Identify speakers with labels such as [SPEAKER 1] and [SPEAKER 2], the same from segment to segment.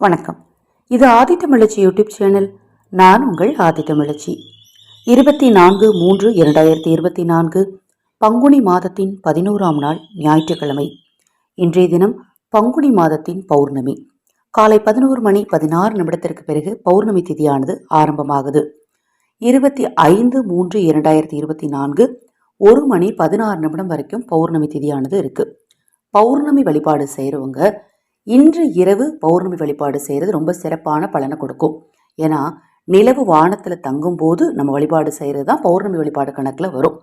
[SPEAKER 1] வணக்கம். இது ஆதி தமிழச்சி YouTube channel. நான் உங்கள் ஆதி தமிழச்சி இருபத்தி நான்கு மூன்று இரண்டாயிரத்தி இருபத்தி நான்கு பங்குனி மாதத்தின் பதினோராம் நாள் ஞாயிற்றுக்கிழமை. இன்றைய தினம் பங்குனி மாதத்தின் பௌர்ணமி. காலை பதினோரு மணி பதினாறு நிமிடத்திற்கு பிறகு பௌர்ணமி திதியானது ஆரம்பமாகுது. இருபத்தி ஐந்து மூன்று இரண்டாயிரத்தி இருபத்தி நான்கு ஒரு மணி பதினாறு நிமிடம் வரைக்கும் பௌர்ணமி திதியானது இருக்குது பௌர்ணமி வழிபாடு செய்கிறவங்க இன்று இரவு பௌர்ணமி வழிபாடு செய்கிறது ரொம்ப சிறப்பான பலனை கொடுக்கும். ஏன்னா நிலவு வானத்தில் தங்கும்போது நம்ம வழிபாடு செய்கிறது தான் பௌர்ணமி வழிபாடு கணக்கில் வரும்.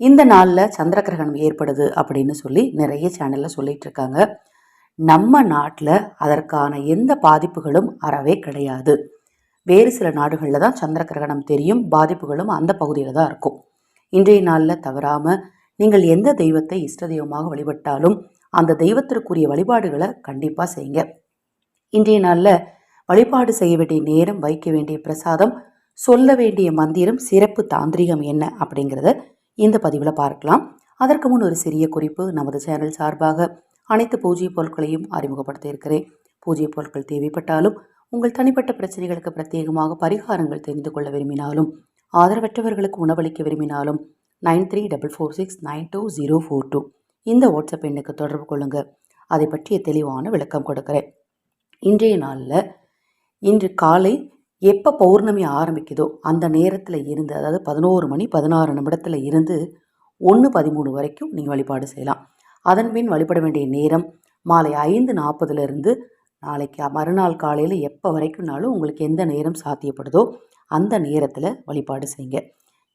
[SPEAKER 1] இந்த நாளில் சந்திர கிரகணம் ஏற்படுது அப்படின்னு சொல்லி நிறைய சேனலில் சொல்லிட்டு இருக்காங்க. நம்ம நாட்டில் அதற்கான எந்த பாதிப்புகளும் அறவே கிடையாது. வேறு சில நாடுகளில் தான் சந்திர கிரகணம் தெரியும் பாதிப்புகளும் அந்த பகுதியில் தான் இருக்கும். இன்றைய நாளில் தவறாமல் நீங்கள் எந்த தெய்வத்தை இஷ்ட தெய்வமாக வழிபட்டாலும் அந்த தெய்வத்திற்குரிய வழிபாடுகளை கண்டிப்பாக செய்யுங்க. இன்றைய நாளில் வழிபாடு செய்ய வேண்டிய நேரம் வைக்க வேண்டிய பிரசாதம் சொல்ல வேண்டிய மந்திரம் சிறப்பு தாந்திரிகம் என்ன அப்படிங்கிறத இந்த பதிவில் பார்க்கலாம். அதற்கு முன் ஒரு சிறிய குறிப்பு நமது சேனல் சார்பாக அனைத்து பூஜ்ய பொருட்களையும் அறிமுகப்படுத்த இருக்கிறேன். பூஜ்ய பொருட்கள் தேவைப்பட்டாலும் உங்கள் தனிப்பட்ட பிரச்சனைகளுக்கு பிரத்யேகமாக பரிகாரங்கள் தெரிந்து கொள்ள விரும்பினாலும் ஆதரவற்றவர்களுக்கு உணவளிக்க விரும்பினாலும் nine three double four six nine two zero four two இந்த வாட்ஸ்அப் எண்ணுக்கு தொடர்பு கொள்ளுங்கள் அதை பற்றிய தெளிவான விளக்கம் கொடுக்குறேன். இன்றைய நாளில் இன்று காலை எப்போ பௌர்ணமி ஆரம்பிக்குதோ அந்த நேரத்தில் இருந்து அதாவது பதினோரு மணி பதினாறு நிமிடத்தில் இருந்து ஒன்று பதிமூணு வரைக்கும் நீங்கள் வழிபாடு செய்யலாம். அதன் பின் வழிபட வேண்டிய நேரம் மாலை ஐந்து நாற்பதுலேருந்து நாளைக்கு மறுநாள் காலையில் எப்போ வரைக்கும்னாலும் உங்களுக்கு எந்த நேரம் சாத்தியப்படுதோ அந்த நேரத்தில் வழிபாடு செய்யுங்க.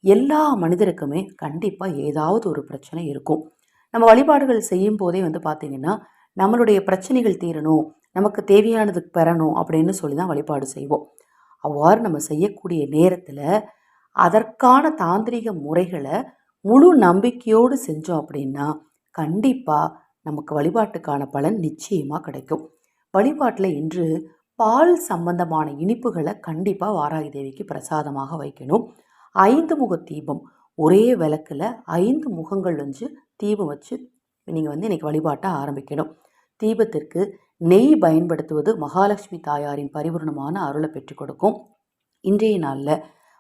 [SPEAKER 1] எல்லா மனிதருக்குமே கண்டிப்பாக ஏதாவது ஒரு பிரச்சனை இருக்கும். நம்ம வழிபாடுகள் செய்யும் போதே வந்து பார்த்திங்கன்னா நம்மளுடைய பிரச்சனைகள் தீரணும் நமக்கு தேவையானது பெறணும் அப்படின்னு சொல்லி தான் வழிபாடு செய்வோம். அவ்வாறு நம்ம செய்யக்கூடிய நேரத்தில் அதற்கான தாந்திரிக முறைகளை முழு நம்பிக்கையோடு செஞ்சோம் அப்படின்னா கண்டிப்பாக நமக்கு வழிபாட்டுக்கான பலன் நிச்சயமாக கிடைக்கும். வழிபாட்டில் இன்று பால் சம்பந்தமான இனிப்புகளை கண்டிப்பாக வாராகி தேவிக்கு பிரசாதமாக வைக்கணும். ஐந்து முக தீபம் ஒரே விளக்கில் ஐந்து முகங்கள் வந்து தீபம் வச்சு நீங்கள் வந்து இன்றைக்கி வழிபாட்டை ஆரம்பிக்கணும். தீபத்திற்கு நெய் பயன்படுத்துவது மகாலட்சுமி தாயாரின் பரிபூர்ணமான அருளை பெற்றுக் கொடுக்கும். இன்றைய நாளில்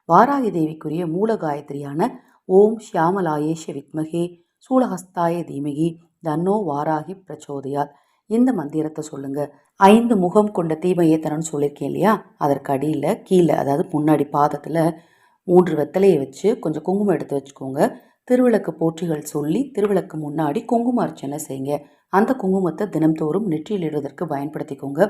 [SPEAKER 1] வாராகி தேவிக்குரிய மூல காயத்ரியான ஓம் ஷியாமலாயேஷ வித்மகே சூலஹஸ்தாய தீமகி தன்னோ வாராகி பிரச்சோதையார் இந்த மந்திரத்தை சொல்லுங்கள் ஐந்து முகம் கொண்ட தீபம் ஏத்தனம்னு சொல்லியிருக்கேன் இல்லையா? அதற்கு அடியில் கீழே அதாவது முன்னாடி பாதத்தில் மூன்று வெத்தலையை வச்சு கொஞ்சம் குங்குமம் எடுத்து வச்சுக்கோங்க. திருவிளக்கு போற்றிகள் சொல்லி திருவிளக்கு முன்னாடி குங்கும அர்ச்சனை செய்யுங்க. அந்த குங்குமத்தை தினம்தோறும் நெற்றியில் இடுவதற்கு பயன்படுத்திக்கோங்க.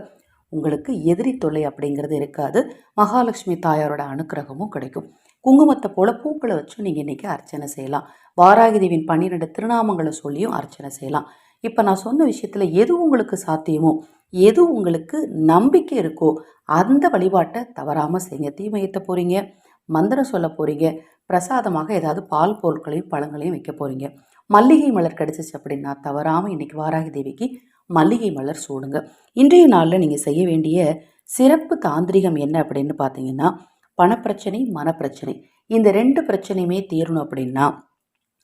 [SPEAKER 1] உங்களுக்கு எதிரி தொல்லை அப்படிங்கிறது இருக்காது. மகாலட்சுமி தாயாரோட அனுக்கிரகமும் கிடைக்கும். குங்குமத்தை போல பூக்களை வச்சு நீங்கள் இன்றைக்கி அர்ச்சனை செய்யலாம். வாராகி தேவியின் பன்னிரெண்டு திருநாமங்களை சொல்லியும் அர்ச்சனை செய்யலாம். இப்போ நான் சொன்ன விஷயத்தில் எது உங்களுக்கு சாத்தியமோ எது உங்களுக்கு நம்பிக்கை இருக்கோ அந்த வழிபாட்டை தவறாமல் செய்யுங்க. தீமையத்தை போகிறீங்க மந்திரம் சொல்ல போகிறீங்க பிரசாதமாக ஏதாவது பால் பொருட்களையும் பழங்களையும் வைக்க போகிறீங்க மல்லிகை மலர் கிடச்சிச்சு அப்படின்னா தவறாமல் இன்றைக்கி வாராகி தேவிக்கு மல்லிகை மலர் சூடுங்க. இன்றைய நாளில் நீங்கள் செய்ய வேண்டிய சிறப்பு தாந்திரிகம் என்ன அப்படின்னு பார்த்தீங்கன்னா பணப்பிரச்சனை மனப்பிரச்சனை. இந்த ரெண்டு பிரச்சனையுமே தீரணும் அப்படின்னா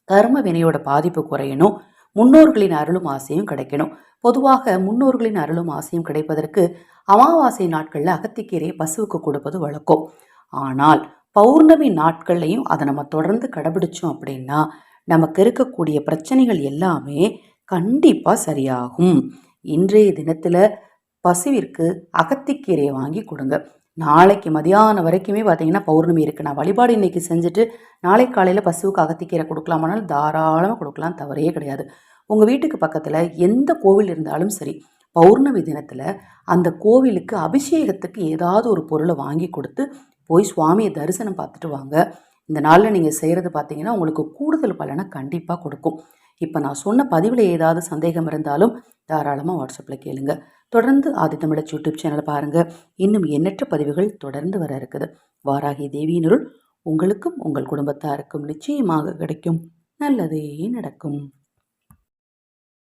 [SPEAKER 1] கர்ம வினையோட பாதிப்பு குறையணும். முன்னோர்களின் அருளும் ஆசையும் கிடைக்கணும். பொதுவாக முன்னோர்களின் அருளும் ஆசையும் கிடைப்பதற்கு அமாவாசை நாட்களில் அகத்திக்கீரையை பசுவுக்கு கொடுப்பது வழக்கம். ஆனால் பௌர்ணமி நாட்கள்லையும் அதை நம்ம தொடர்ந்து கடைபிடிச்சோம் அப்படின்னா நமக்கு இருக்கக்கூடிய பிரச்சனைகள் எல்லாமே கண்டிப்பாக சரியாகும். இன்றைய தினத்தில் பசுவிற்கு அகத்திக்கீரையை வாங்கி கொடுங்க. நாளைக்கு மதியானம் வரைக்குமே பார்த்தீங்கன்னா பௌர்ணமி இருக்குது நான் வழிபாடு இன்றைக்கி செஞ்சுட்டு நாளை காலையில் பசுவுக்கு அகத்திக்கீரை கொடுக்கலாமானாலும் தாராளமாக கொடுக்கலாம். தவறே கிடையாது. உங்கள் வீட்டுக்கு பக்கத்தில் எந்த கோவில் இருந்தாலும் சரி பௌர்ணமி தினத்தில் அந்த கோவிலுக்கு அபிஷேகத்துக்கு ஏதாவது ஒரு பொருளை வாங்கி கொடுத்து போய் சுவாமியை தரிசனம் பார்த்துட்டு வாங்க. இந்த நாளில் நீங்கள் செய்கிறது பார்த்தீங்கன்னா உங்களுக்கு கூடுதல் பலனை கண்டிப்பாக கொடுக்கும். இப்போ நான் சொன்ன பதிவில் ஏதாவது சந்தேகம் இருந்தாலும் தாராளமாக வாட்ஸ்அப்பில் கேளுங்க. தொடர்ந்து ஆதித்தமிழச் யூடியூப் சேனலை பாருங்கள் இன்னும் எண்ணற்ற பதிவுகள் தொடர்ந்து வர இருக்குது. வாராகி தேவியினருள் உங்களுக்கும் உங்கள் குடும்பத்தாருக்கும் நிச்சயமாக கிடைக்கும். நல்லதே நடக்கும்.